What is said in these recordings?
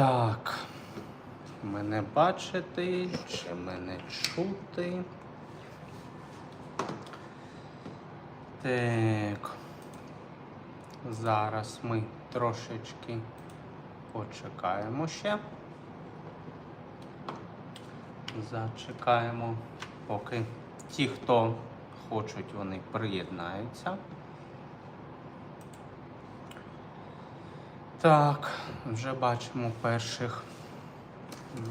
Так. Мене бачити, чи мене чути? Так. Зараз ми трошечки почекаємо ще. Зачекаємо, поки ті, хто хочуть, вони приєднаються. Так, вже бачимо перших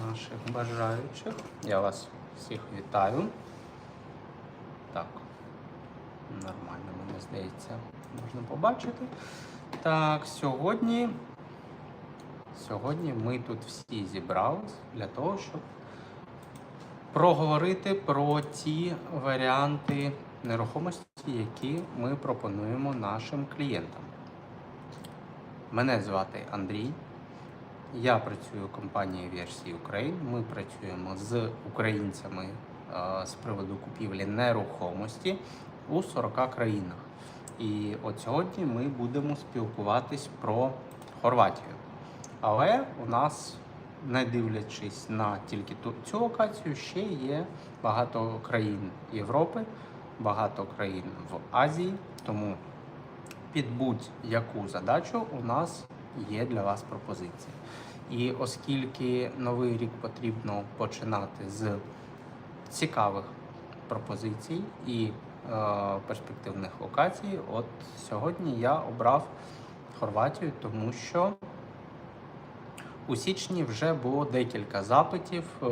наших бажаючих. Я вас всіх вітаю. Так, нормально, мені здається, можна побачити. Так, сьогодні. Сьогодні ми тут всі зібрались для того, щоб проговорити про ті варіанти нерухомості, які ми пропонуємо нашим клієнтам. Мене звати Андрій. Я працюю в компанії Версії Україн. Ми працюємо з українцями е, з приводу купівлі нерухомості у 40 країнах. І от сьогодні ми будемо спілкуватись про Хорватію. Але у нас, не дивлячись на тільки цю локацію, ще є багато країн Європи, багато країн в Азії. Тому під будь-яку задачу у нас є для вас пропозиції. І оскільки новий рік потрібно починати з цікавих пропозицій і е, перспективних локацій, от сьогодні я обрав Хорватію, тому що у січні вже було декілька запитів, е,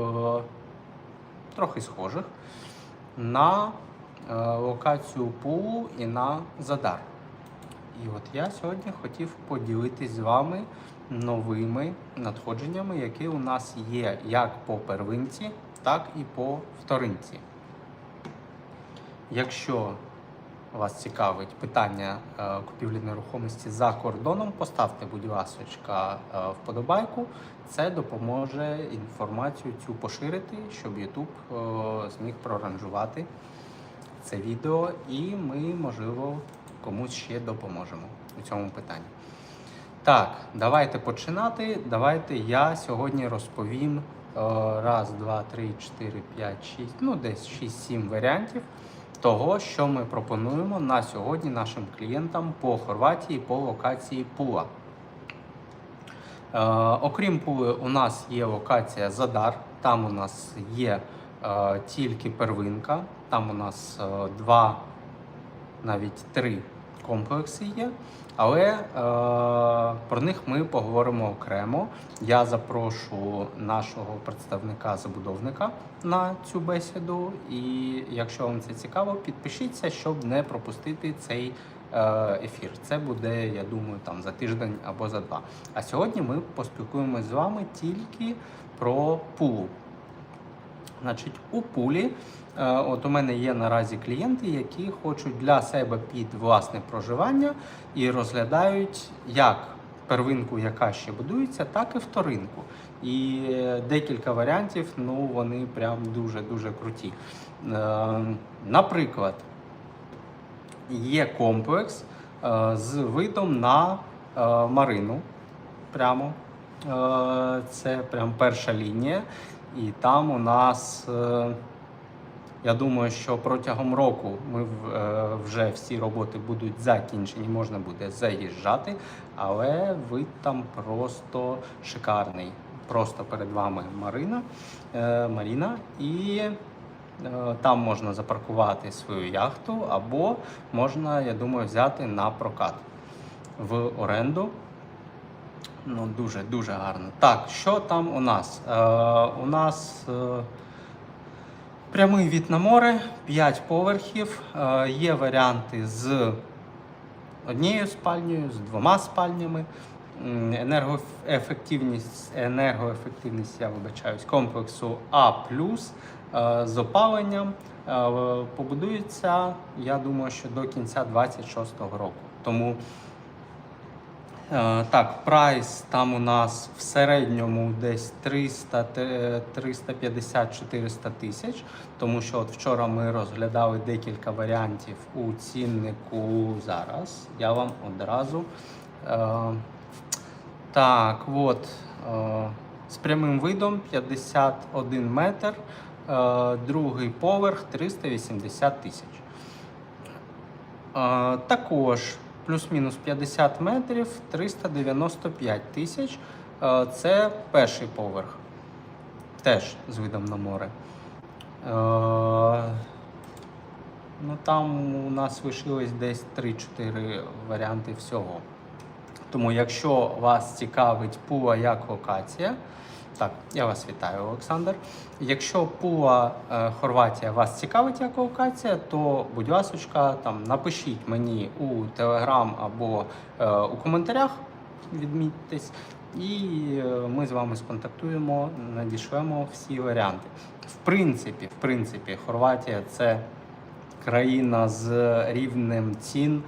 трохи схожих, на е, локацію Пулу і на Задар. І от я сьогодні хотів поділитись з вами новими надходженнями, які у нас є як по первинці, так і по вторинці. Якщо вас цікавить питання е, купівлі нерухомості за кордоном, поставте, будь ласка, е, вподобайку. Це допоможе інформацію цю поширити, щоб YouTube е, зміг проранжувати це відео, і ми, можливо, комусь ще допоможемо у цьому питанні. Так, давайте починати. Давайте я сьогодні розповім е, раз, два, три, чотири, п'ять, шість, ну десь шість-сім варіантів того, що ми пропонуємо на сьогодні нашим клієнтам по Хорватії по локації Пула. Е, окрім Пули, у нас є локація Задар. Там у нас є е, тільки первинка. Там у нас два, навіть три комплекси є. Але е, про них ми поговоримо окремо. Я запрошу нашого представника-забудовника на цю бесіду. І якщо вам це цікаво, підпишіться, щоб не пропустити цей е, ефір. Це буде, я думаю, там за тиждень або за два. А сьогодні ми поспілкуємося з вами тільки про пулу. Значить, у пулі, е, от у мене є наразі клієнти, які хочуть для себе під власне проживання і розглядають як первинку, яка ще будується, так і вторинку. І е, декілька варіантів, ну вони прям дуже-дуже круті. Е, Наприклад, є комплекс з видом на Марину. Прямо. Е, Це прям перша лінія. І там у нас, е, я думаю, що протягом року ми е, вже всі роботи будуть закінчені, можна буде заїжджати, але вид там просто шикарний. Просто перед вами Марина, Маріна, і там можна запаркувати свою яхту, або можна, я думаю, взяти на прокат в оренду. Ну, дуже дуже гарно. Так, що там у нас? Е, у нас е, прямий від на море, 5 поверхів. Е, є варіанти з однією спальнею, з двома спальнями. Енергоефективність, енергоефективність, я вибачаюсь, комплексу А е, з опаленням е, побудується, я думаю, що до кінця 26-го року. Тому Так, прайс там у нас в середньому десь 300, 350-400 тисяч, тому що от вчора ми розглядали декілька варіантів у ціннику зараз. Я вам одразу. Е, Так, от. Е, з прямим видом 51 метр, е, другий поверх 380 тисяч. Е, також плюс-мінус 50 метрів 395 тисяч. Е, це перший поверх. Теж з видом на море. Е, ну, там у нас лишилось десь 3-4 варіанти всього. Тому, якщо вас цікавить Пула як локація, так, я вас вітаю, Олександр. Якщо Пула е, Хорватія вас цікавить як локація, то будь ласка, там напишіть мені у Телеграм або е, у коментарях, відмітьтесь, і е, ми з вами сконтактуємо, надішлемо всі варіанти. В принципі, в принципі, Хорватія це країна з рівнем цін.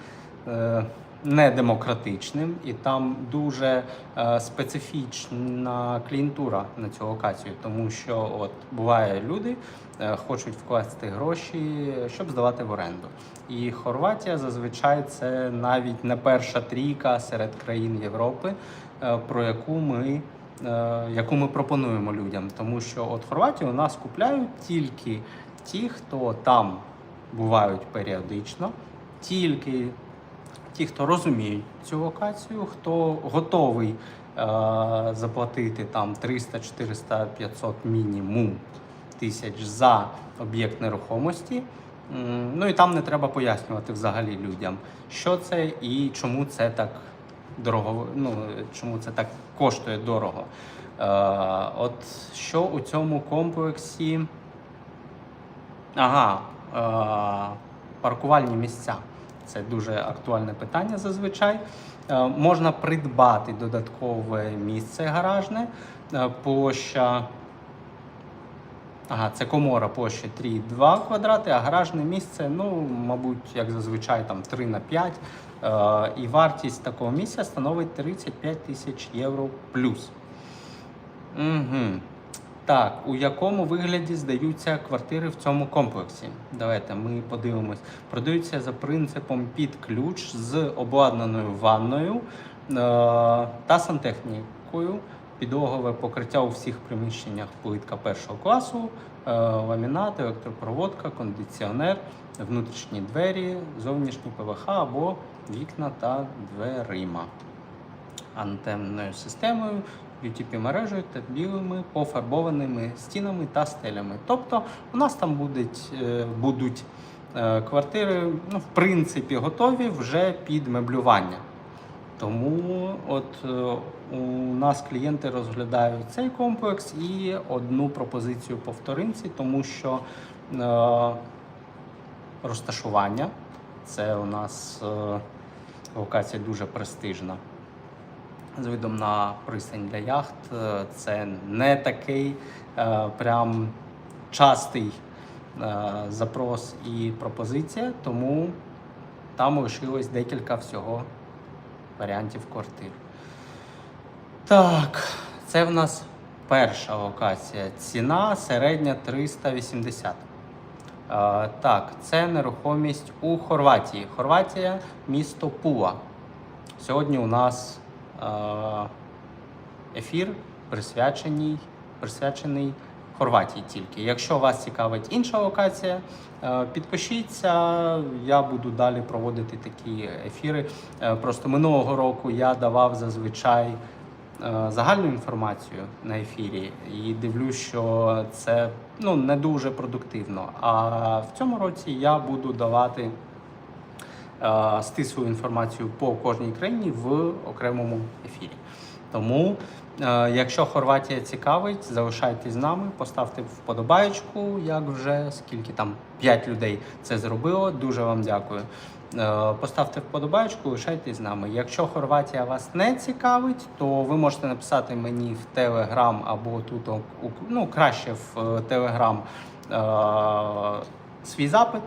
е, недемократичним, і там дуже е, специфічна клієнтура на цю локацію, тому що от буває люди е, хочуть вкласти гроші, щоб здавати в оренду. І Хорватія зазвичай це навіть не перша трійка серед країн Європи, е, про яку ми. е, Яку ми пропонуємо людям, тому що от Хорватію у нас купляють тільки ті, хто там бувають періодично, тільки ті, хто розуміють цю локацію, хто готовий е, заплатити там 300, 400, 500 мінімум тисяч за об'єкт нерухомості. Ну і там не треба пояснювати взагалі людям, що це і чому це так дорого, ну чому це так коштує дорого. Е, от що у цьому комплексі. Ага, е, паркувальні місця. Це дуже актуальне питання зазвичай. Е, можна придбати додаткове місце гаражне. Е, площа. Ага, це комора площа 3,2 квадрати, а гаражне місце, ну, мабуть, як зазвичай, там 3 на 5. Е, і вартість такого місця становить 35 тисяч євро плюс. Угу. Так, у якому вигляді здаються квартири в цьому комплексі? Давайте ми подивимось. Продаються за принципом під ключ з обладнаною ванною е- та сантехнікою. Підлогове покриття у всіх приміщеннях плитка першого класу, е- ламінат, електропроводка, кондиціонер, внутрішні двері, зовнішні ПВХ або вікна та дверима антенною системою, UTP мережею та білими пофарбованими стінами та стелями. Тобто у нас там будуть, е, будуть е, квартири, ну, в принципі, готові вже під меблювання. Тому от е, у нас клієнти розглядають цей комплекс і одну пропозицію по вторинці, тому що е, розташування це у нас е, локація дуже престижна з видом на пристань для яхт. Е, Це не такий е, прям частий е, запрос і пропозиція, тому там лишилось декілька всього варіантів квартир. Так, це в нас перша локація. Ціна середня 380. Е, Так, це нерухомість у Хорватії. Хорватія, місто Пула. Сьогодні у нас ефір присвячений, присвячений Хорватії тільки. Якщо вас цікавить інша локація, е, підпишіться. Я буду далі проводити такі ефіри. Е, Просто минулого року я давав зазвичай е, загальну інформацію на ефірі і дивлюсь, що це ну, не дуже продуктивно. А в цьому році я буду давати е, стислу інформацію по кожній країні в окремому ефірі. Тому, е, якщо Хорватія цікавить, залишайтесь з нами, поставте вподобаєчку, як вже скільки там 5 людей це зробило. Дуже вам дякую. Е, Поставте вподобайку, лишайтесь з нами. Якщо Хорватія вас не цікавить, то ви можете написати мені в Телеграм або тут ну, краще в Телеграм свій запит.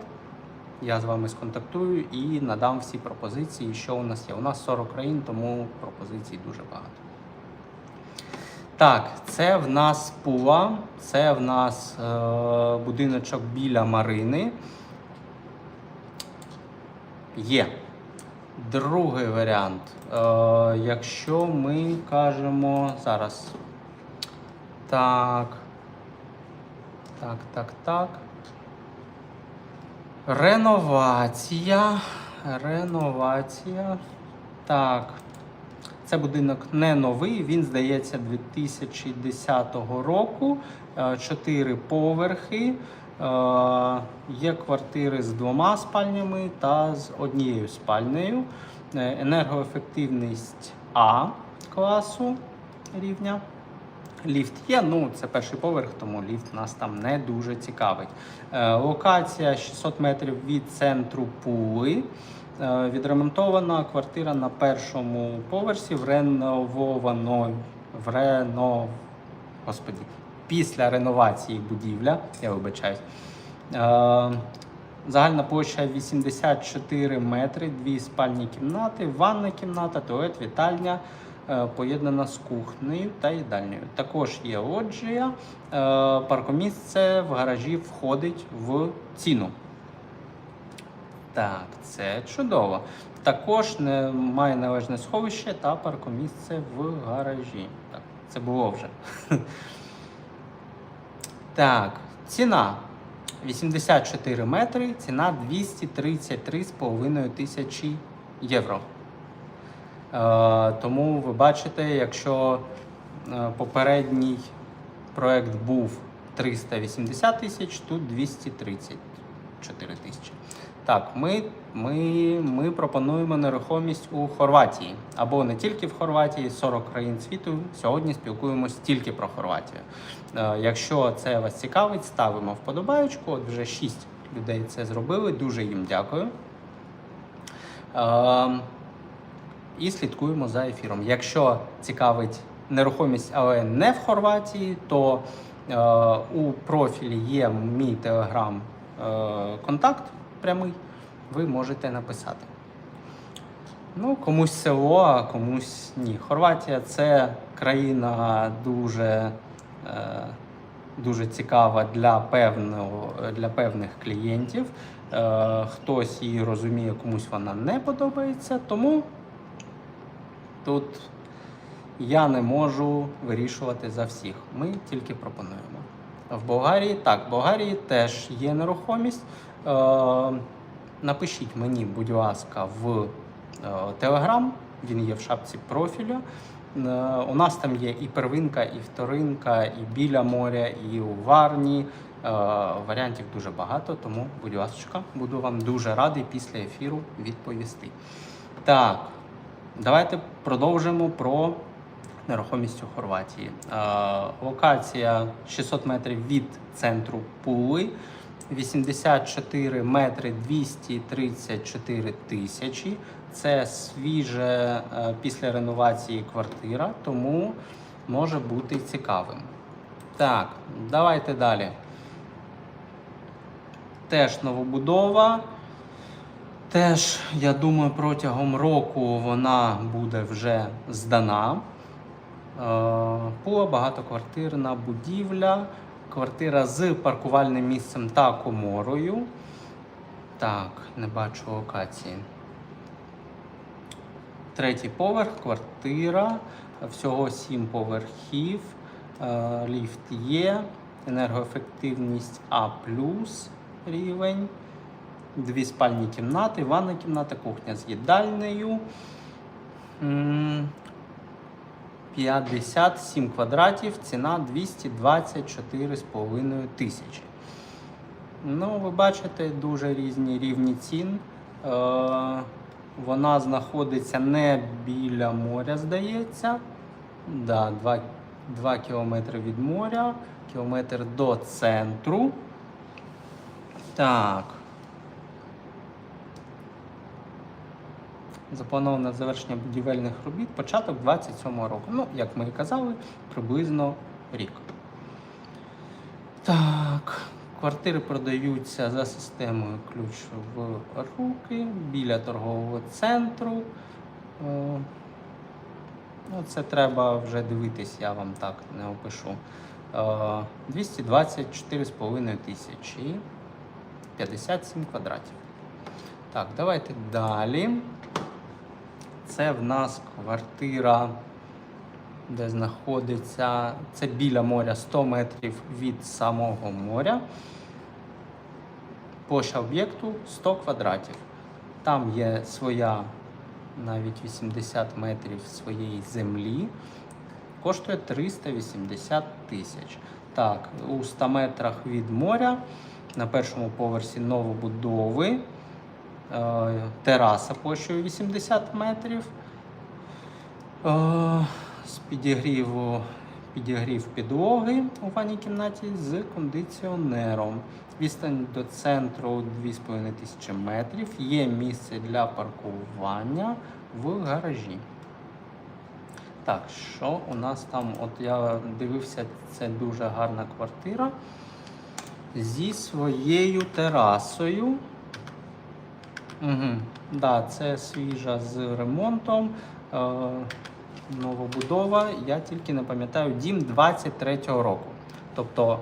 Я з вами сконтактую і надам всі пропозиції, що у нас є. У нас 40 країн, тому пропозицій дуже багато. Так, це в нас Пула, це в нас е, будиночок біля Марини. Є. Другий варіант. Е, якщо ми кажемо зараз. Так. Так, так, так. Реновація. Реновація. Так. Це будинок не новий, він здається 2010 року. Е, Чотири поверхи. Е, Є квартири з двома спальнями та з однією спальнею. Е, Енергоефективність А класу рівня. Ліфт є, ну це перший поверх, тому ліфт нас там не дуже цікавить. Е, локація 600 метрів від центру Пули. Е, відремонтована квартира на першому поверсі вренововано в рено... Господі, після реновації будівля, я вибачаюсь. Е, Загальна площа 84 метри, дві спальні кімнати, ванна кімната, туалет, вітальня, поєднана з кухнею та їдальнею. Також є лоджія, е, паркомісце в гаражі входить в ціну. Так, це чудово. Також не має належне сховище та паркомісце в гаражі. Так, це було вже. Так, ціна 84 метри, ціна 233,5 тисячі євро. Е, тому ви бачите, якщо е, попередній проект був 380 тисяч, тут 234 тисячі. Так, ми, ми, ми пропонуємо нерухомість у Хорватії або не тільки в Хорватії, 40 країн світу. Сьогодні спілкуємось тільки про Хорватію. Е, Якщо це вас цікавить, ставимо вподобаючку. От вже 6 людей це зробили. Дуже їм дякую. І слідкуємо за ефіром. Якщо цікавить нерухомість, але не в Хорватії, то е, у профілі є мій телеграм е, прямий. Ви можете написати. Ну, комусь село, а комусь ні. Хорватія це країна дуже, е, дуже цікава для, певного, для певних клієнтів. Е, хтось її розуміє, комусь вона не подобається. Тому тут я не можу вирішувати за всіх. Ми тільки пропонуємо. В Болгарії так, в Болгарії теж є нерухомість. Е, напишіть мені, будь ласка, в Телеграм, він є в шапці профілю. Е, У нас там є і первинка, і вторинка, і біля моря, і у Варні. Е, Варіантів дуже багато, тому, будь ласка, буду вам дуже радий після ефіру відповісти. Так, давайте продовжимо про нерухомість у Хорватії. Е, Локація 600 метрів від центру Пули. 84 метри 234 тисячі. Це свіже е, після реновації квартира, тому може бути цікавим. Так, давайте далі. Теж новобудова. Теж, я думаю, протягом року вона буде вже здана. Е, Була багатоквартирна будівля, квартира з паркувальним місцем та коморою. Так, не бачу локації. Третій поверх, квартира, всього 7 поверхів, е, ліфт є, енергоефективність А рівень, дві спальні кімнати, ванна кімната, кухня з їдальнею. 57 квадратів, ціна 224,5 тисячі. Ну, ви бачите, дуже різні рівні цін. Е, вона знаходиться не біля моря, здається. Да, 2, 2 кілометри від моря, кілометр до центру. Так. Заплановане завершення будівельних робіт початок 27 року. Ну, як ми і казали, приблизно рік. Так, квартири продаються за системою ключ в руки біля торгового центру. Е, Ну, це треба вже дивитись, я вам так не опишу. Е, 224,5 тисячі 57 квадратів. Так, давайте далі. Це в нас квартира, де знаходиться. Це біля моря 100 метрів від самого моря. Площа об'єкту 100 квадратів. Там є своя навіть 80 метрів своєї землі. Коштує 380 тисяч. Так, у 100 метрах від моря на першому поверсі новобудови. Е, Тераса площею 80 метрів. Е, З підігріву, підігрів підлоги у ванній кімнаті з кондиціонером. Відстань до центру 2,5 тисячі метрів. Є місце для паркування в гаражі. Так, що у нас там? От я дивився, це дуже гарна квартира зі своєю терасою. Угу. Да, це свіжа з ремонтом. Е, новобудова. Я тільки не пам'ятаю, дім 23-го року. Тобто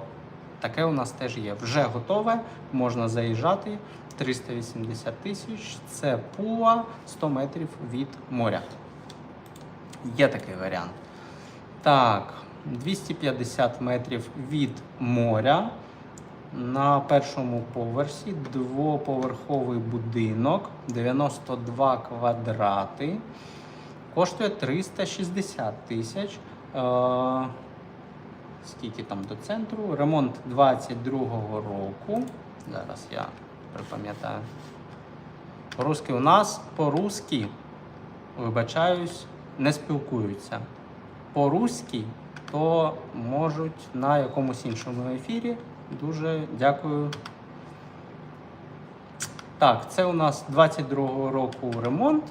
таке у нас теж є. Вже готове, можна заїжджати. 380 тисяч. Це пула 100 метрів від моря. Є такий варіант. Так, 250 метрів від моря. На першому поверсі двоповерховий будинок, 92 квадрати. Коштує 360 тисяч. Е, скільки там до центру? Ремонт 22-го року. Зараз я припам'ятаю. По-русски у нас по-русски, вибачаюсь, не спілкуються. По-руськи, то можуть на якомусь іншому ефірі. Дуже дякую. Так, це у нас 22-го року ремонт.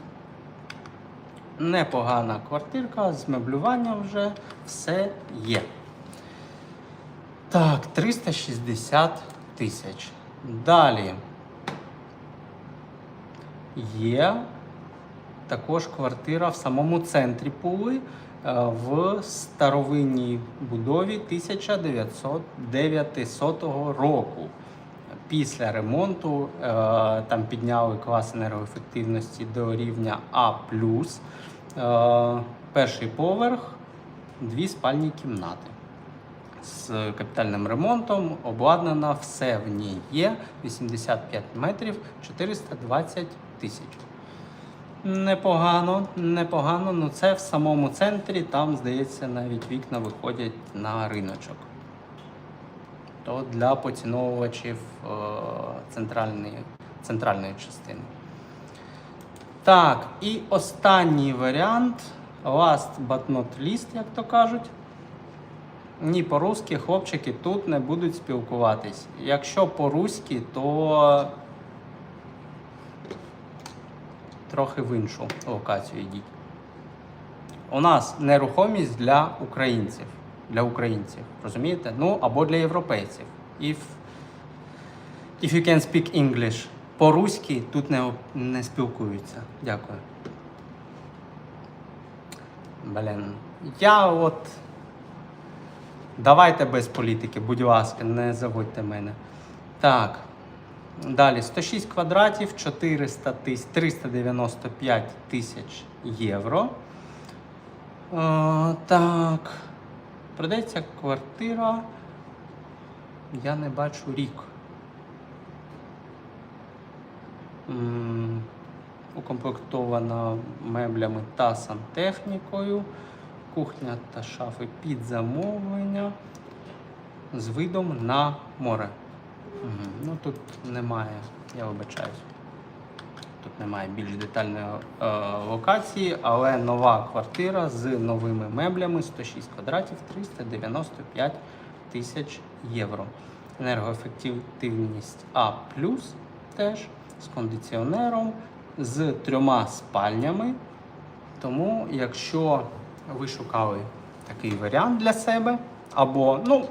Непогана квартирка, з меблюванням вже все є. Так, 360 тисяч. Далі є також квартира в самому центрі Пули в старовинній будові 1900 року. Після ремонту е, там підняли клас енергоефективності до рівня А. Е, Перший поверх, дві спальні кімнати. З капітальним ремонтом обладнано все в ній є 85 метрів 420 тисяч. Непогано, непогано, ну це в самому центрі, там, здається, навіть вікна виходять на риночок. То для поціновувачів е, центральної, центральної частини. Так, і останній варіант, last but not least, як то кажуть. Ні, по-русски хлопчики тут не будуть спілкуватись. Якщо по-руськи, то трохи в іншу локацію йдіть. У нас нерухомість для українців. Для українців, розумієте? Ну, або для європейців. If, if you can speak English. По-руськи тут не, не спілкуються. Дякую. Блін. Я от. Давайте без політики, будь ласка, не заводьте мене. Так. Далі 106 квадратів, 400 тисяч, 395 тисяч євро. Е, так. Продається квартира. Я не бачу рік. Укомплектована меблями та сантехнікою. Кухня та шафи під замовлення з видом на море. Ну тут немає, я вибачаюсь. Тут немає більш детальної е, локації, але нова квартира з новими меблями 106 квадратів 395 тисяч євро. Енергоефективність А теж з кондиціонером, з трьома спальнями. Тому, якщо ви шукали такий варіант для себе, або, ну,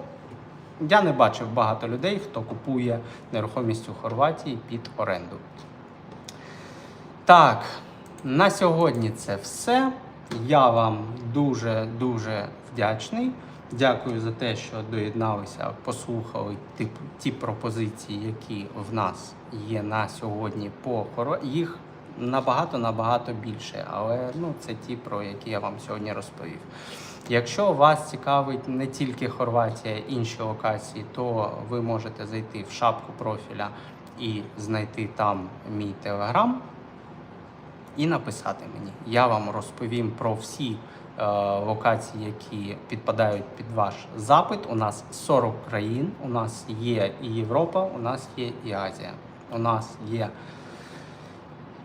я не бачив багато людей, хто купує нерухомість у Хорватії під оренду. Так, на сьогодні це все. Я вам дуже-дуже вдячний. Дякую за те, що доєдналися, послухали ті, ті пропозиції, які в нас є на сьогодні по Хорватії. Їх набагато набагато більше. Але ну, це ті, про які я вам сьогодні розповів. Якщо вас цікавить не тільки Хорватія, інші локації, то ви можете зайти в шапку профіля і знайти там мій телеграм і написати мені. Я вам розповім про всі е, локації, які підпадають під ваш запит. У нас 40 країн, у нас є і Європа, у нас є і Азія. У нас є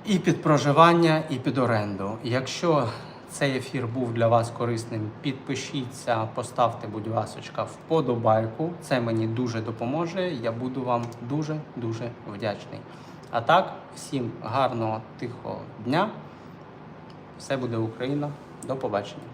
і під проживання, і під оренду. Якщо цей ефір був для вас корисним, підпишіться, поставте, будь ласка, вподобайку. Це мені дуже допоможе. Я буду вам дуже дуже вдячний. А так, всім гарного, тихого дня. Все буде Україна. До побачення.